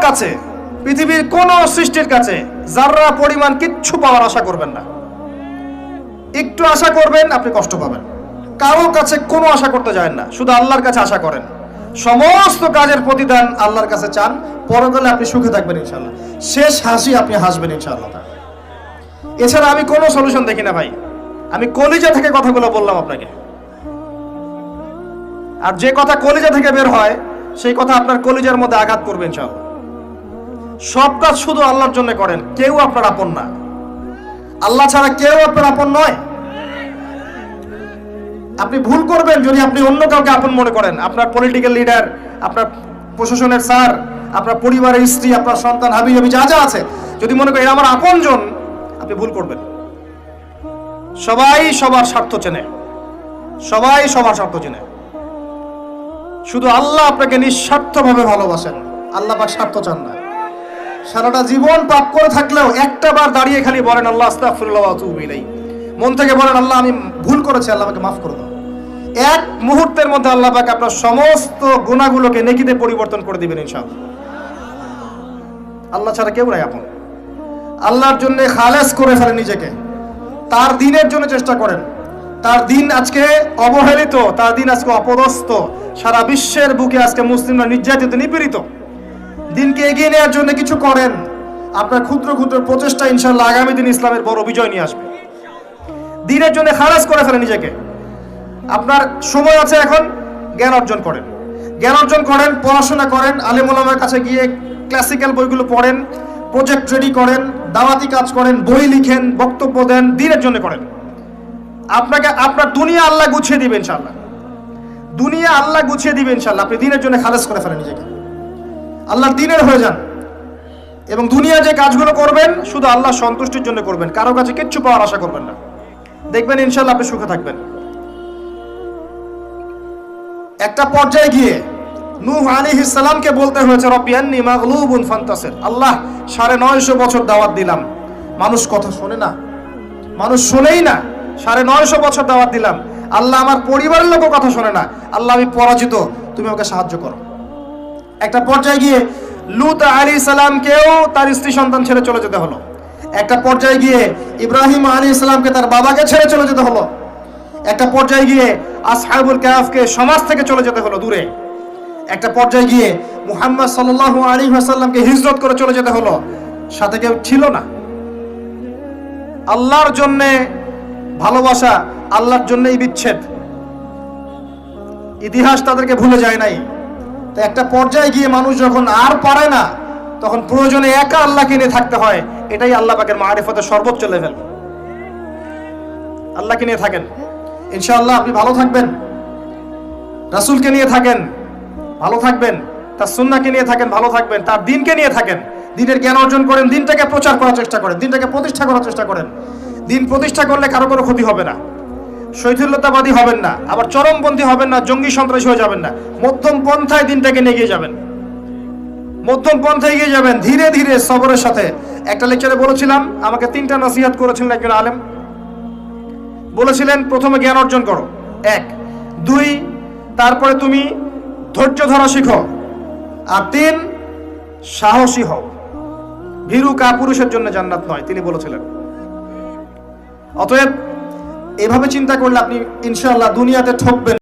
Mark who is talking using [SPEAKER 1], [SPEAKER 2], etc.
[SPEAKER 1] কাছে, পৃথিবীর কোনো সৃষ্টির কাছে যাররা পরিমাণ কিচ্ছু পাওয়ার আশা করবেন না। একটু আশা করবেন, আপনি কষ্ট পাবেন। কারও কাছে কোনো আশা করতে যায় না, শুধু আল্লাহর কাছে আশা করেন। সমস্ত কাজের প্রতিদান আল্লাহর কাছে চান, পরকালে আপনি সুখে থাকবেন ইনশাল্লাহ শেষ হাসি আপনি হাসবেন ইনশাআল্লাহ। এছাড়া আমি কোনো সলিউশন দেখি না ভাই। আমি কলিজা থেকে কথাগুলো বললাম আপনাকে। আর যে কথা কলিজা থেকে বের হয়, সেই কথা আপনার কলিজার মধ্যে আঘাত করবে ইনশাআল্লাহ। সব কাজ শুধু আল্লাহর জন্য করেন, কেউ আপনার আপন না। আল্লাহ ছাড়া কেউ আপনার আপন নয়। আপনি ভুল করবেন যদি আপনি অন্য কাউকে আপন মনে করেন। আপনার পলিটিক্যাল লিডার আপনার প্রশাসনের স্যার, আপনার পরিবারের স্ত্রী, আপনার সন্তান হাবি হাবি যা যা আছে, যদি মনে করেন আমার আপনজন, আপনি ভুল করবেন। সবাই সবার স্বার্থ চেনে। সবাই সবার স্বার্থ চেনে। শুধু আল্লাহ আপনাকে নিঃস্বার্থভাবে ভালোবাসেন। আল্লাহ পাক স্বার্থ চান না। সারাটা জীবন পাপ করে থাকলেও একটা বার দাঁড়িয়ে খালি বলেন, আল্লাহ আতুবু মন থেকে বলেন, আল্লাহ, আমি ভুল করেছি, আল্লাহ আমাকে মাফ করে দাও। এক মুহূর্তের মধ্যে আল্লাহ পাক আপনার সমস্ত গুণাগুলোকে নেকিতে পরিবর্তন করে দিবেন, ইনশাআল্লাহ। আল্লাহ ছাড়া কেউ নাই আপন। আল্লাহর জন্য খালেস করে ফেলেন নিজেকে। তার দিনের জন্য চেষ্টা করেন। তার দিন আজকে অবহেলিত, তার দিন আজকে অপদস্থ। সারা বিশ্বের বুকে আজকে মুসলিমরা নির্যাতিত, নিপীড়িত। দিনকে এগিয়ে নেওয়ার জন্য কিছু করেন। আপনার ক্ষুদ্র ক্ষুদ্র প্রচেষ্টা ইনশাল্লাহ আগামী দিন ইসলামের বড় বিজয় নিয়ে আসবে। দিনের জন্য খারাজ করে ফেলেন নিজেকে। আপনার সময় আছে এখন, জ্ঞান অর্জন করেন। জ্ঞান অর্জন করেন, পড়াশোনা করেন আলিমুলামার কাছে গিয়ে ক্লাসিক্যাল বইগুলো পড়েন প্রজেক্ট রেডি করেন, দাওয়াতি কাজ করেন, বই লিখেন, বক্তব্য দেন, দিনের জন্য করেন। আপনাকে, আপনার দুনিয়া আল্লাহ গুছিয়ে দিবেন ইনশাল্লাহ দুনিয়া আল্লাহ গুছিয়ে দিবেন ইনশাল্লাহ আপনি দিনের জন্য খালেজ করে ফেলেন নিজেকে। আল্লাহর দিনের হয়ে যান। এবং দুনিয়া যে কাজগুলো করবেন, শুধু আল্লাহ সন্তুষ্টির জন্য করবেন। কারও কাছে কিচ্ছু পাওয়ার আশা করবেন না। দেখবেন ইনশাল্লাহ আপনি সুখে থাকবেন। একটা পর্যায়ে গিয়ে নূহ আলাইহিস সালামকে বলতে হয়েছে রব্বিয়ান্নি মাগলুবুন ফান্তাসির। আল্লাহ, সাড়ে নয়শো বছর দাওয়াত দিলাম। মানুষ কথা শোনে না। মানুষ শোনেই না। সাড়ে নয়শো বছর দাওয়াত দিলাম। আল্লাহ আমার পরিবারের লোকও কথা শোনে না। আল্লাহ, আমি পরাজিত। তুমি ওকে সাহায্য করো। একটা পর্যায়ে গিয়ে লুত আলী সালামকেও তার স্ত্রী সন্তান ছেড়ে চলে যেতে হলো। একটা পর্যায়ে গিয়ে ইব্রাহিম আলী ইসলামকে তার বাবাকে ছেড়ে চলে যেতে হলো। একটা পর্যায়ে গিয়ে আসহাবুল কাহাফকে সমাজ থেকে চলে যেতে হলো দূরে। একটা পর্যায়ে গিয়ে মুহাম্মদ সাল্লাল্লাহু আলী আসাল্লামকে হিজরত করে চলে যেতে হলো। সাথে কেউ ছিল না। আল্লাহর জন্যে ভালোবাসা, আল্লাহর জন্যই বিচ্ছেদ। ইতিহাস তাদেরকে ভুলে যায় নাই। তো একটা পর্যায়ে গিয়ে মানুষ যখন আর পারে না, তখন প্রয়োজনে একা আল্লাহকে নিয়ে থাকতে হয়। এটাই আল্লাহ পাকের মারিফতের সর্বোচ্চ লেভেল আল্লাহকে নিয়ে থাকেন। ইনশাআল্লাহ আপনি ভালো থাকবেন। রাসূলকে নিয়ে থাকেন, ভালো থাকবেন। তার সুন্নাকে নিয়ে থাকেন, ভালো থাকবেন। তার দিনকে নিয়ে থাকেন। দিনের জ্ঞান অর্জন করেন, দিনটাকে প্রচার করার চেষ্টা করেন, দিনটাকে প্রতিষ্ঠা করার চেষ্টা করেন। দিন প্রতিষ্ঠা করলে কারও কোনো ক্ষতি হবে না। শৈথিল্যতাবাদী হবেন না, আবার চরমপন্থী হবেন না, জঙ্গি সন্ত্রাসী হয়ে যাবেন না। মধ্যম পন্থায় দিনটাকে নিয়ে যাবেন। মধ্যম পন্থায় এগিয়ে যাবেন, ধীরে ধীরে সবরের সাথে। একটা লেকচারে বলেছিলাম, আমাকে তিনটা নসিহাত করেছিলেন একজন আলেম। বলেছিলেন, প্রথমে জ্ঞান অর্জন করো। এক। দুই, তারপরে তুমি ধৈর্য ধরা শিখো। আর তিন, সাহসী হও। ভীরু কাপুরুষের জন্য জান্নাত নয়, তিনি বলেছিলেন। অতএব এভাবে চিন্তা করলে আপনি ইনশাল্লাহ দুনিয়াতে ঠকবেন